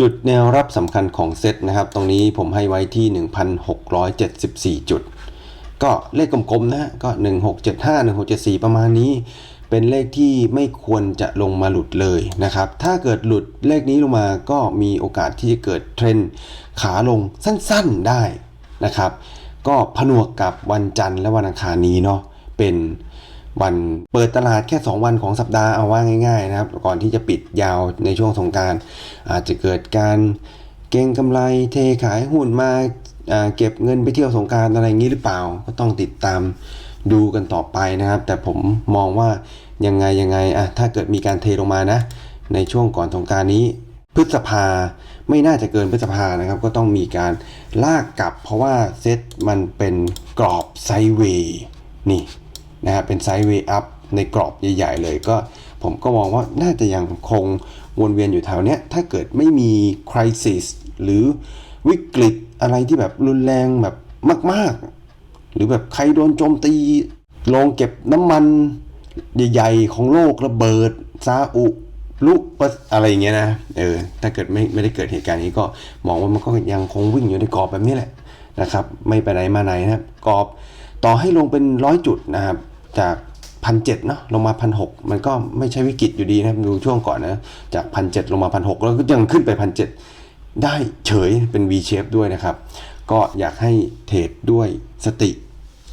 จุดแนวรับสำคัญของเซตนะครับ ตรงนี้ผมให้ไว้ที่ 1,674 จุด ก็เลขกลมๆนะฮะก็ 1675 1674 ประมาณนี้ เป็นเลขที่ไม่ควรจะลงมาหลุดเลยนะครับ ถ้าเกิดหลุดเลขนี้ลงมาก็มีโอกาสที่จะเกิดเทรนด์ขาลงสั้นๆได้นะครับ ก็ผนวกกับวันจันทร์และวันอังคารนี้เนาะเป็น วันเปิดตลาดแค่ 2 วันของสัปดาห์เอาว่าง่ายๆนะครับ ก่อนที่จะปิดยาวในช่วงสงการอาจจะเกิดการเก็งกำไรเทขายหุ้นมาเก็บเงินไปเที่ยวสงการอะไรอย่างนี้หรือเปล่า ก็ต้องติดตามดูกันต่อไปนะครับ แต่ผมมองว่ายังไงยังไงอะถ้าเกิดมีการเทลงมานะ ในช่วงก่อนสงการนี้พฤษภาไม่น่าจะเกินพฤษภานะครับ ก็ต้องมีการลากกลับ เพราะว่าเซตมันเป็นกรอบไซเวย์นี่ นะฮะเป็นไซด์เวย์อัพในกรอบใหญ่ ๆ เลยก็ผมก็มองว่าน่าจะยังคงวนเวียนอยู่แถวเนี้ยถ้าเกิดไม่มีคริสิสหรือวิกฤตอะไรที่แบบรุนแรงแบบมาก ๆ หรือแบบใครโดนโจมตีโรงเก็บน้ำมันใหญ่ๆของโลกระเบิดซาอุลุปะอะไรอย่างเงี้ยนะเออถ้าเกิดไม่ไม่ได้เกิดเหตุการณ์นี้ก็มองว่ามันก็ยังคงวิ่งอยู่ในกรอบแบบนี้แหละนะครับ ไม่ไปไหนมาไหนนะครับกรอบต่อให้ลงเป็นร้อยจุดนะครับ จากพันเจ็ดเนาะลงมาพันหมันก็ไม่ใช่วิกฤตอยู่ดีนะครับดูช่วงก่อนนะจากพันเลงมาพันหแล้วก็ยังขึ้นไปพันเได้เฉยเป็น V shape ด้วยนะครับ ก็อยากให้เทรดด้วยสติ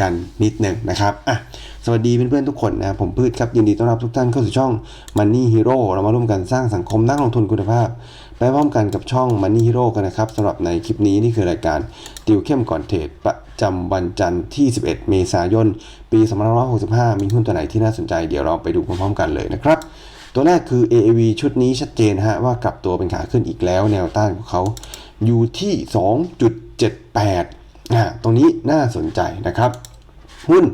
กันนิดหนึ่งนะครับอะสวัสดีเพื่อนๆทุกคนนะผมพืชครับยินดีต้อนรับทุกท่านเข้าสู่ช่อง Money Hero เรามาร่วมกันสร้างสังคมนักลงทุนคุณภาพไปพร้อมกันกับช่อง Money Hero กันนะครับสำหรับในคลิปนี้นี่คือรายการติวเข้มก่อนเทรดประ จำวันจันทร์ที่ 11 เมษายน ปี2565 มีหุ้นตัวไหนที่น่าสนใจ เดี๋ยวเราไปดูพร้อมๆกันเลยนะครับ ตัวแรกคือ AAV ชุดนี้ชัดเจนฮะว่ากลับตัวเป็นขาขึ้นอีกแล้ว แนวต้านของเขาอยู่ที่ 2.78อ่าตรงนี้น่าสนใจนะครับ หุ้น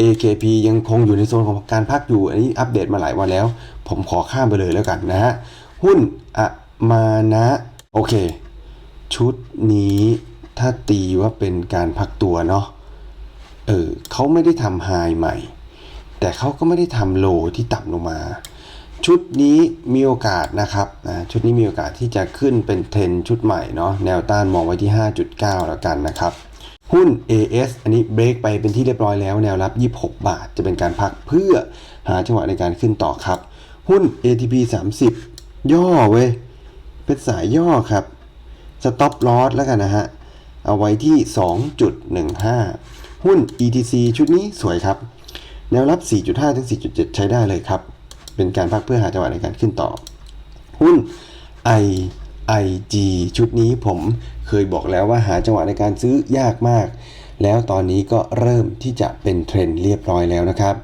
AKP ยังคงอยู่ในโซนของการพักอยู่ อันนี้อัปเดตมาหลายวันแล้ว ผมขอข้ามไปเลยแล้วกันนะฮะ หุ้นอะมานะ โอเค ชุดนี้ ถ้าตีว่าเป็นการพักตัวเนาะเออเขาไม่ได้ทำไฮใหม่ แต่เขาก็ไม่ได้ทำโลที่ต่ำลงมา ชุดนี้มีโอกาสนะครับนะชุดนี้มีโอกาสที่จะขึ้นเป็นเทรนชุดใหม่เนาะแนวต้านมองไว้ที่ 5.9 แล้วกันนะครับ หุ้น AS อันนี้เบรกไปเป็นที่เรียบร้อยแล้วแนวรับ 26 บาท จะเป็นการพักเพื่อหาจังหวะในการขึ้นต่อครับ หุ้น ATP 30 ย่อเว้ยเป็นสายย่อครับสต็อปลอสแล้วกันนะฮะ เอาไว้ที่ 2.15 หุ้น ETC ชุดนี้สวยครับ แนวรับ 4.5 ถึง 4.7 ใช้ได้เลยครับ เป็นการพักเพื่อหาจังหวะในการขึ้นต่อ หุ้น I IG ชุดนี้ผมเคยบอกแล้วว่าหาจังหวะในการซื้อยากมาก แล้วตอนนี้ก็เริ่มที่จะเป็นเทรนด์เรียบร้อยแล้วนะครับ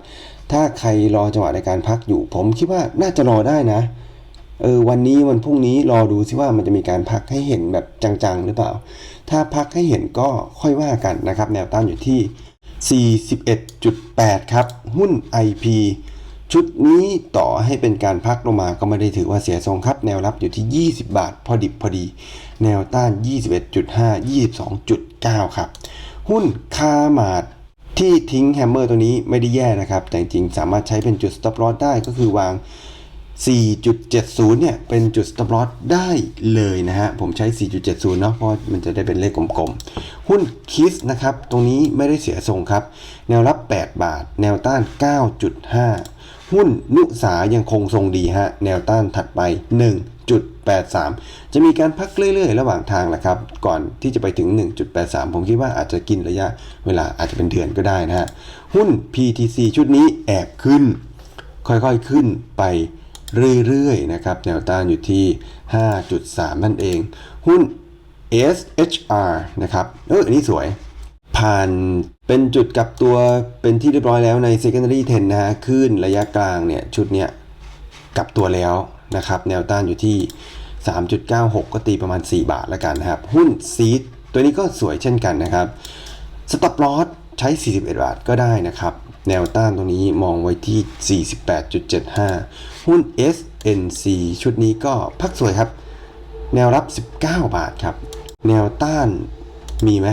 ถ้าใครรอจังหวะในการพักอยู่ ผมคิดว่าน่าจะรอได้นะ เออวันนี้วันพรุ่งนี้รอดูซิว่ามันจะมีการพักให้เห็นแบบจังๆ หรือเปล่า ถ้าพักให้เห็นก็ค่อยว่ากันนะครับ แนวต้านอยู่ที่ 41.8 ครับ หุ้น IP ชุดนี้ต่อให้เป็นการพักลงมาก็ไม่ได้ถือว่าเสียทรงครับ แนวรับอยู่ที่ 20 บาท พอดิบพอดี แนวต้าน 21.5 22.9 ครับ หุ้นคาหมาดที่ทิ้งแฮมเมอร์ตัวนี้ไม่ได้แย่นะครับ แต่จริงๆ สามารถใช้เป็นจุด stop loss ได้ก็คือวาง 4.70 เนี่ย เป็นจุด stop loss ได้เลยนะฮะ ผมใช้ 4.70 เนาะเพราะมันจะได้เป็นเลขกลมๆ หุ้นคิสนะครับ ตรงนี้ไม่ได้เสียทรงครับ แนวรับ 8 บาท แนวต้าน 9.5 หุ้นนุสายังคงทรงดีฮะ แนวต้านถัดไป 1.83 จะมีการพักเรื่อยๆ ระหว่างทางแหละครับ ก่อนที่จะไปถึง 1.83 ผมคิดว่าอาจจะกินระยะเวลาอาจจะเป็นเดือนก็ได้นะฮะ หุ้น PTC ชุดนี้แอบขึ้น ค่อยๆขึ้นไป เรื่อยๆนะครับแนวต้านอยู่ที่ 5.3 นั่นเอง หุ้น SHR นะครับเอออันนี้สวย ผ่านเป็นจุดกลับตัวเป็นที่เรียบร้อยแล้วใน secondary 10นะฮะขึ้นระยะกลางเนี่ยชุดเนี้ยกลับตัวแล้วนะครับแนวต้านอยู่ที่ 3.96 ก็ตีประมาณ 4 บาทแล้วกันนะครับ หุ้นซีดตัวนี้ก็สวยเช่นกันนะครับสต็อปลอสใช้ 41 บาทก็ได้นะครับ แนวต้านตรงนี้มองไว้ที่ 48.75 หุ้น SNC ชุดนี้ก็พักสวยครับ แนวรับ 19 บาทครับ แนวต้านมีไหม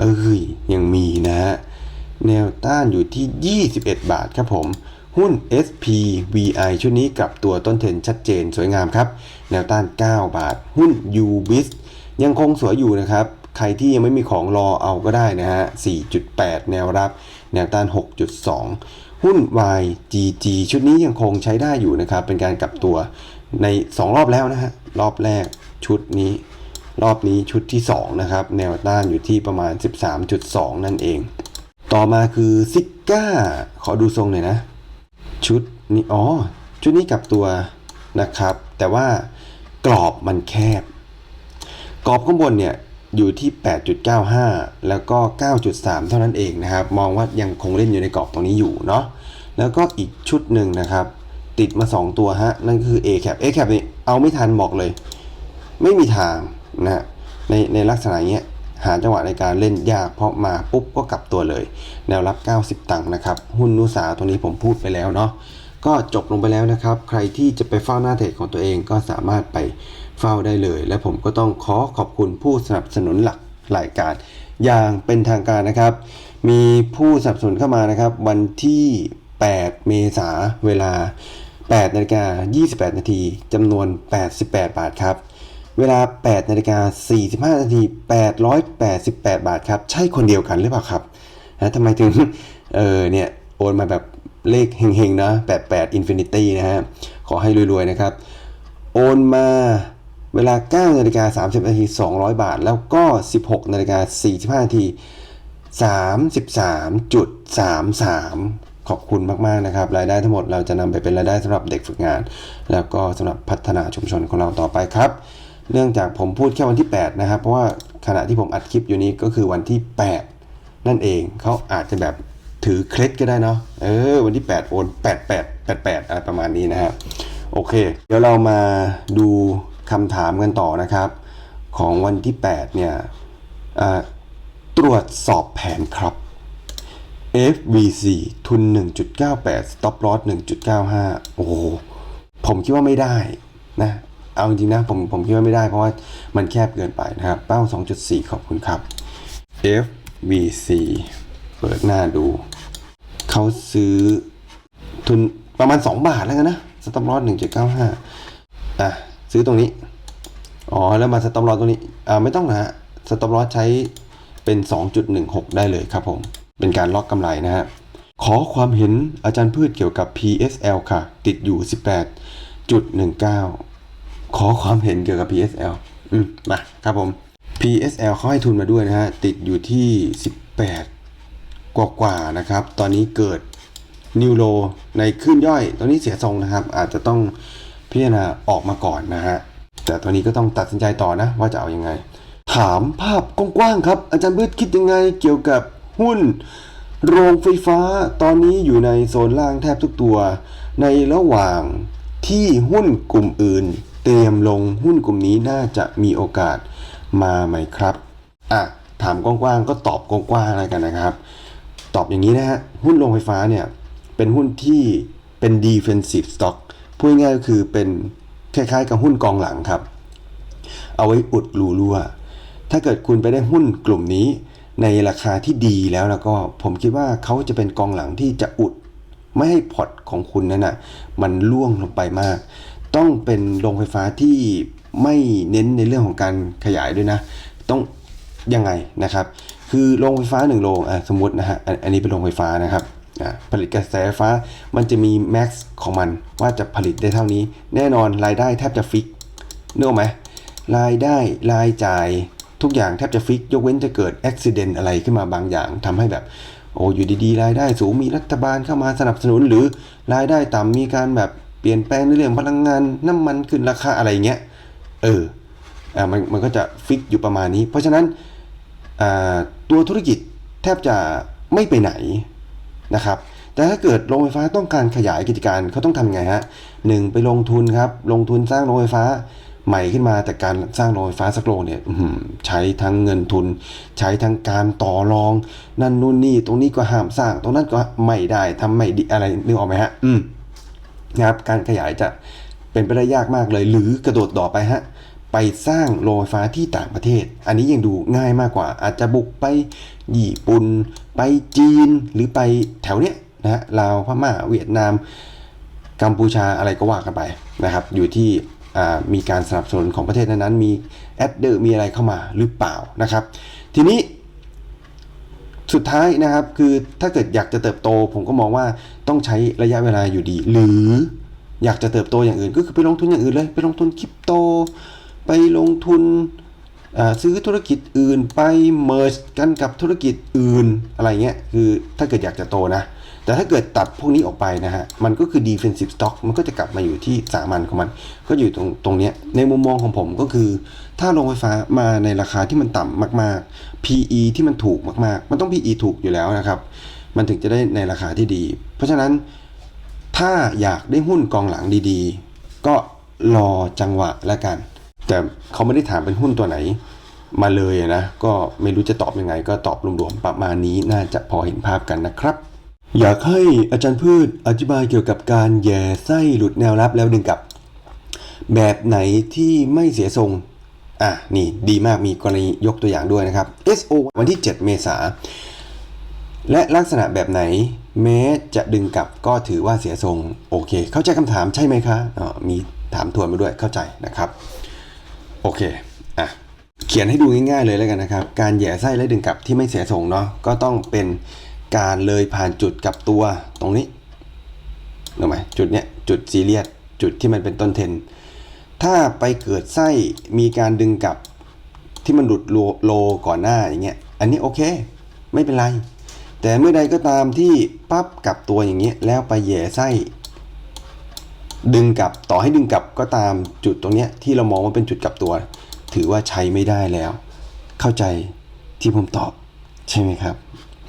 เอ้ยยังมีนะฮะแนวต้านอยู่ที่ 21 บาทครับผม หุ้น SPVI ชุดนี้กลับตัวต้นเทรนชัดเจนสวยงามครับ แนวต้าน 9 บาท หุ้น UBIS ยังคงสวยอยู่นะครับ ใครที่ยังไม่มีของรอเอาก็ได้นะฮะ 4.8 แนวรับ แนวต้าน 6.2 หุ้น YGG ชุดนี้ยังคงใช้ได้อยู่นะครับ เป็นการกลับตัวใน 2 รอบแล้วนะฮะ รอบแรกชุดนี้ รอบนี้ชุดที่ 2 นะครับ แนวต้านอยู่ที่ประมาณ 13.2 นั่นเอง ต่อมาคือซิก้า ขอดูทรงหน่อยนะ ชุดนี้ อ๋อ ชุดนี้กลับตัวนะครับ แต่ว่ากรอบมันแคบ กรอบข้างบนเนี่ย อยู่ที่ 8.95 แล้วก็ 9.3 เท่านั้นเองนะครับ มองว่ายังคงเล่นอยู่ในกรอบตรงนี้อยู่เนาะ แล้วก็อีกชุดหนึ่งนะครับ ติดมา 2 ตัวฮะ นั่นคือ A cap A cap นี่เอาไม่ทันบอกเลย ไม่มีทางนะฮะในในลักษณะเนี้ยหาจังหวะในการเล่นยากเพราะมาปุ๊บก็กลับตัวเลย แนวรับ 90 ตังค์นะครับ หุ้นนุสาตัวนี้ผมพูดไปแล้วเนาะก็จบลงไปแล้วนะครับ ใครที่จะไปเฝ้าหน้าเทรดของตัวเองก็สามารถไป เฝ้าได้เลย และผมก็ต้องขอขอบคุณผู้สนับสนุนหลักรายการ อย่างเป็นทางการนะครับ มีผู้สนับสนุนเข้ามานะครับ วันที่ 8 เมษาเวลา 8นาฬิกา28 นาทีจำนวน 88 บาทครับเวลา 8นาฬิกา45 นาที 888 บาทครับ ใช่คนเดียวกันหรือเปล่าครับนะทำไมถึง เออเนี่ย โอนมาแบบเลขเฮงๆนะ 88 Infinity นะฮะ ขอให้รวยๆนะครับ โอนมา เวลา 9 นาฬิกา 30 นาที 200 บาท แล้วก็ 16 นาฬิกา 45 นาที 33.33 ขอบคุณมาก ๆ นะครับ รายได้ทั้งหมดเราจะนำไปเป็นรายได้สำหรับเด็กฝึกงาน แล้วก็สำหรับพัฒนาชุมชนของเราต่อไปครับ เนื่องจากผมพูดแค่วันที่ 8 นะครับ เพราะว่าขณะที่ผมอัดคลิปอยู่นี้ก็คือวันที่ 8 นั่นเอง เขาอาจจะแบบถือเคล็ดก็ได้เนาะ เออ วันที่ 8 โอน 88 88อะไรประมาณนี้นะฮะ โอเค เดี๋ยวเรามาดู คำถามกันต่อนะครับ ของวันที่ 8 เนี่ยตรวจสอบแผนครับ FVC ทุน 1.98 stop loss 1.95 โอ้โห ผมคิดว่าไม่ได้นะ เอาจริงนะผมผมคิดว่าไม่ได้เพราะว่ามันแคบเกินไปนะครับ เป้า 2.4 ขอบคุณครับ FVC เปิดหน้าดู เขาซื้อทุนประมาณ 2 บาทแล้วกันนะ stop loss 1.95 อะ ซื้อตรงนี้ อ๋อ แล้วมาสต็อปลอสตรงนี้ อ่า ไม่ต้องนะฮะ สต็อปลอสใช้เป็น 2.16 ได้เลยครับผม เป็นการล็อกกำไรนะฮะ ขอความเห็นอาจารย์พืชเกี่ยวกับ PSL ค่ะ ติดอยู่ 18.19 ขอความเห็นเกี่ยวกับ PSL อืม มาครับผม PSL เขาให้ทุนมาด้วยนะฮะ ติดอยู่ที่ 18 กว่ากว่านะครับ ตอนนี้เกิดนิวโลในขึ้นย่อย ตอนนี้เสียทรงนะครับ อาจจะต้อง พิจารณาออกมาก่อนนะฮะแต่ตอนนี้ก็ต้องตัดสินใจต่อนะว่าจะเอาอยัางไง ถามภาพกว้างๆครับ อาจารย์พืชคิดยังไงเกี่ยวกับหุ้น โรงไฟฟ้าตอนนี้อยู่ในโซนล่างแทบทุกตัว ในระหว่างที่หุ้นกลุ่มอื่น เตรียมลงหุ้นกลุ่มนี้น่าจะมีโอกาสมาไหมครับอะถามกว้างๆก็ตอบกว้างๆอะไรกันนะครับ ตอบอย่างนี้นะฮะหุ้นโรงไฟฟ้าเนี่ยเป็นหุ้นที่เป็น defensive stock พูดง่ายๆก็คือเป็นคล้ายๆ กับหุ้นกองหลังครับ เอาไว้อุดรูรั่ว ถ้าเกิดคุณไปได้หุ้นกลุ่มนี้ในราคาที่ดีแล้วแล้วก็ผมคิดว่าเขาจะเป็นกองหลังที่จะอุด ไม่ให้พอร์ตของคุณนั้นนะมันล่วงลงไปมาก ต้องเป็นโรงไฟฟ้าที่ไม่เน้นในเรื่องของการขยายด้วยนะ ต้องยังไงนะครับ คือโรงไฟฟ้าหนึ่งโรงอะสมมตินะฮะอันนี้เป็นโรงไฟฟ้านะครับ อะผลิตกระแสไฟฟ้ามันจะมีแม็กซ์ของมันว่าจะผลิตได้เท่านี้ แน่นอนรายได้แทบจะฟิกนึกออกไหมรายได้รายจ่ายทุกอย่างแทบจะฟิก ยกเว้นจะเกิดอุบิเหตุอะไรขึ้นมาบางอย่างทำให้แบบโอ้อยู่ดีๆ รายได้สูงมีรัฐบาลเข้ามาสนับสนุน หรือรายได้ต่ำมีการแบบเปลี่ยนแปลงในเรื่องพลังงานน้ำมันขึ้นราคาอะไรเงี้ยเอออ่ามันมันก็จะฟิกอยู่ประมาณนี้ เพราะฉะนั้นอ่าตัวธุรกิจแทบจะไม่ไปไหน นะครับแต่ถ้าเกิดโรงไฟฟ้าต้องการขยายกิจการเขาต้องทำไงฮะหนึ่งไปลงทุนครับลงทุนสร้างโรงไฟฟ้าใหม่ขึ้นมาแต่การสร้างโรงไฟฟ้าสักโรงเนี่ยใช้ทั้งเงินทุน ใช้ทั้งการต่อรอง นั่นนู่นนี่ตรงนี้ก็ห้ามสร้าง ตรงนั้นก็ไม่ได้ทำไม่ดีอะไรนึกออกไหมฮะอืมนะครับการขยายจะเป็นไปได้ยากมากเลย หรือกระโดดต่อไปฮะ ไปสร้างโรงไฟฟ้าที่ต่างประเทศ อันนี้ยังดูง่ายมากกว่า อาจจะบุกไปญี่ปุ่น ไปจีนหรือไปแถวเนี้ยนะฮะลาวพม่าเวียดนาม กัมพูชาอะไรก็ว่ากันไปนะครับ อยู่ที่มีการสนับสนุนของประเทศนั้นๆมีแอดเดอร์มีอะไรเข้ามาหรือเปล่านะครับ ทีนี้สุดท้ายนะครับคือถ้าเกิดอยากจะเติบโต ผมก็มองว่าต้องใช้ระยะเวลาอยู่ดี หรืออยากจะเติบโตอย่างอื่น ก็คือไปลงทุนอย่างอื่นเลย ไปลงทุนคริปโต ไปลงทุนซื้อธุรกิจอื่นไปเมิร์กันกับธุรกิจอื่นอะไรเงี้ยคือถ้าเกิดอยากจะโตนะ แต่ถ้าเกิดตัดพวกนี้ออกไปนะฮะ มันก็คือ defensive stock มันก็จะกลับมาอยู่ที่สามัญของมัน ก็อยู่ตรงตรงเนี้ยในมุมมองของผมก็คือ ถ้าโรงไฟฟ้ามาในราคาที่มันต่ำมากๆ PE ที่มันถูกมากๆ มันต้อง PE ถูกอยู่แล้วนะครับ มันถึงจะได้ในราคาที่ดี เพราะฉะนั้นถ้าอยากได้หุ้นกองหลังดีๆ ก็รอจังหวะแล้วกัน แต่เขาไม่ได้ถามเป็นหุ้นตัวไหน มาเลยนะ ก็ไม่รู้จะตอบยังไง ก็ตอบรวมๆประมาณนี้น่าจะพอเห็นภาพกันนะครับ อยากให้อาจารย์พืชอธิบายเกี่ยวกับการแย่ไส้หลุดแนวรับแล้วดึงกลับ แบบไหนที่ไม่เสียทรงอะนี่ดีมากมีกรณียกตัวอย่างด้วยนะครับ SO วันที่ 7 เมษาและลักษณะแบบไหนแม้จะดึงกลับก็ถือว่าเสียทรง โอเค เข้าใจคำถามใช่ไหมคะมีถามทวนมาด้วยเข้าใจนะครับ โอเคอะเขียนให้ดูง่ายๆเลยแล้วกันนะครับ การแย่ไส้และดึงกลับที่ไม่เสียทรงเนาะก็ต้องเป็นการเลยผ่านจุดกลับตัวตรงนี้รู้ไหมจุดเนี้ยจุดซีเรียสจุดที่มันเป็นต้นเทน ถ้าไปเกิดไส้มีการดึงกลับที่มันหลุดโลโลก่อนหน้าอย่างเงี้ยอันนี้โอเค ไม่เป็นไร แต่เมื่อใดก็ตามที่ปั๊บกลับตัวอย่างเงี้ยแล้วไปแย่ไส้ ดึงกลับต่อให้ดึงกลับก็ตามจุดตรงเนี้ยที่เรามองว่าเป็นจุดกลับตัว ถือว่าใช้ไม่ได้แล้ว เข้าใจที่ผมตอบใช่ไหมครับ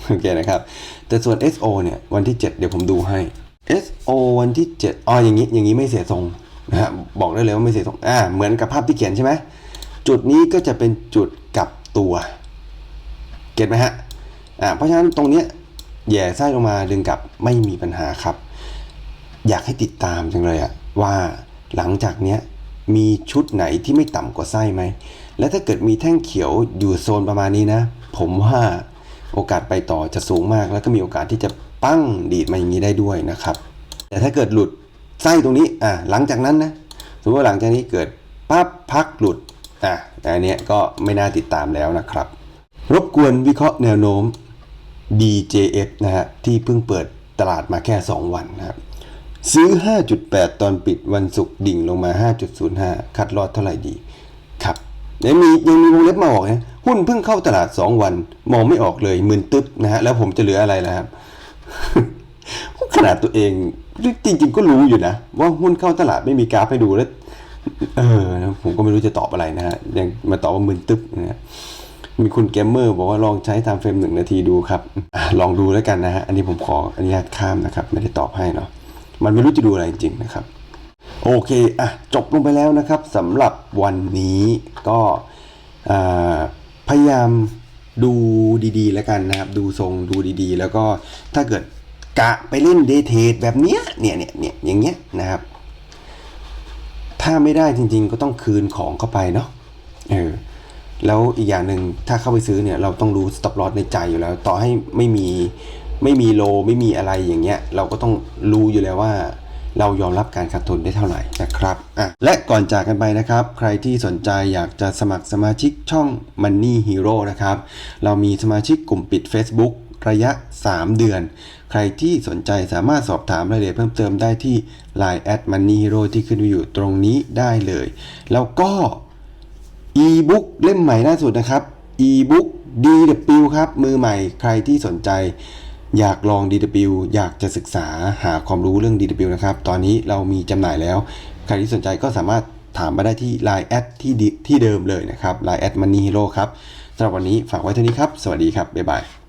โอเคนะครับ แต่ส่วน SO เนี่ยวันที่ 7 เดี๋ยวผมดูให้ SO วันที่ 7อ๋ออย่างนี้อย่างนี้ไม่เสียทรงนะฮะบอกได้เลยว่าไม่เสียทรงอ่าเหมือนกับภาพที่เขียนใช่ไหมจุดนี้ก็จะเป็นจุดกลับตัวเก็ตไหมฮะอ่าเพราะฉะนั้นตรงเนี้ยแย่ไส้ลงมาดึงกลับไม่มีปัญหาครับ อยากให้ติดตามจังเลยอะว่าหลังจากเนี้ยมีชุดไหนที่ไม่ต่ำกว่าไส้ไหม และถ้าเกิดมีแท่งเขียวอยู่โซนประมาณนี้นะ ผมว่าโอกาสไปต่อจะสูงมาก แล้วก็มีโอกาสที่จะปั้งดีดมาอย่างนี้ได้ด้วยนะครับ แต่ถ้าเกิดหลุดไส้ตรงนี้อะหลังจากนั้นนะสมมติว่าหลังจากนี้เกิดปั๊บพักหลุดอะอันนี้ก็ไม่น่าติดตามแล้วนะครับ รบกวนวิเคราะห์แนวโน้ม DJF นะฮะที่เพิ่งเปิดตลาดมาแค่ 2 วันนะครับ ซื้อ 5.8 ตอนปิดวันศุกร์ดิ่งลงมา 5.05 คัดลอดเท่าไหร่ดี ครับแล้วมียังมีวงเล็บมาบอกนะหุ้นเพิ่งเข้าตลาด 2 วัน มองไม่ออกเลยมึนตึ๊บนะฮะ แล้วผมจะเหลืออะไรล่ะครับ ขนาดตัวเองจริงๆก็รู้อยู่นะ ว่าหุ้นเข้าตลาดไม่มีกราฟให้ดูแล้ว เออผมก็ไม่รู้จะตอบอะไรนะฮะ ยังมาตอบว่ามึนตึ๊บนะฮะมีคุณเกมเมอร์บอกว่าลองใช้ไทม์เฟรมหนึ่งนาทีดูครับ ลองดูแล้วกันนะฮะ อันนี้ผมขออนุญาตข้ามนะครับ ไม่ได้ตอบให้เนาะ มันไม่รู้จะดูอะไรจริงๆนะครับ โอเคอะจบลงไปแล้วนะครับสำหรับวันนี้ก็พยายามดูดีๆ แล้วกันนะครับ ดูทรงดูดีๆ แล้วก็ถ้าเกิดกะไปเล่นเดเทดแบบเนี้ยเนี่ยเนี่ยเนี่ยอย่างเงี้ยนะครับ ถ้าไม่ได้จริง ๆ ก็ต้องคืนของเข้าไปเนาะเออแล้วอีกอย่างหนึ่งถ้าเข้าไปซื้อเนี่ยเราต้องรู้ stop loss ในใจอยู่แล้ว ต่อให้ไม่มี ไม่มีโลไม่มีอะไรอย่างเงี้ยเราก็ต้องรู้อยู่แล้วว่าเรายอมรับการขาดทุนได้เท่าไหร่นะครับอะและก่อนจากกันไปนะครับ ใครที่สนใจอยากจะสมัครสมาชิกช่อง Money Hero นะครับ เรามีสมาชิกกลุ่มปิด Facebook ระยะ 3 เดือน ใครที่สนใจสามารถสอบถามรายละเอียดเพิ่มเติมได้ที่ Line at Money Hero ที่ขึ้นอยู่ตรงนี้ได้เลย แล้วก็ e-book เล่มใหม่ล่าสุดนะครับ e-book DW ครับ มือใหม่ใครที่สนใจ อยากลอง DW อยากจะศึกษาหาความรู้เรื่อง DW นะครับ ตอนนี้เรามีจำหน่ายแล้ว ใครที่สนใจก็สามารถถามมาได้ที่ Line แอดที่ที่เดิมเลยนะครับ Line แอดมันนีฮีโร่ครับสำหรับวันนี้ฝากไว้เท่านี้ครับ สวัสดีครับ บ๊ายบาย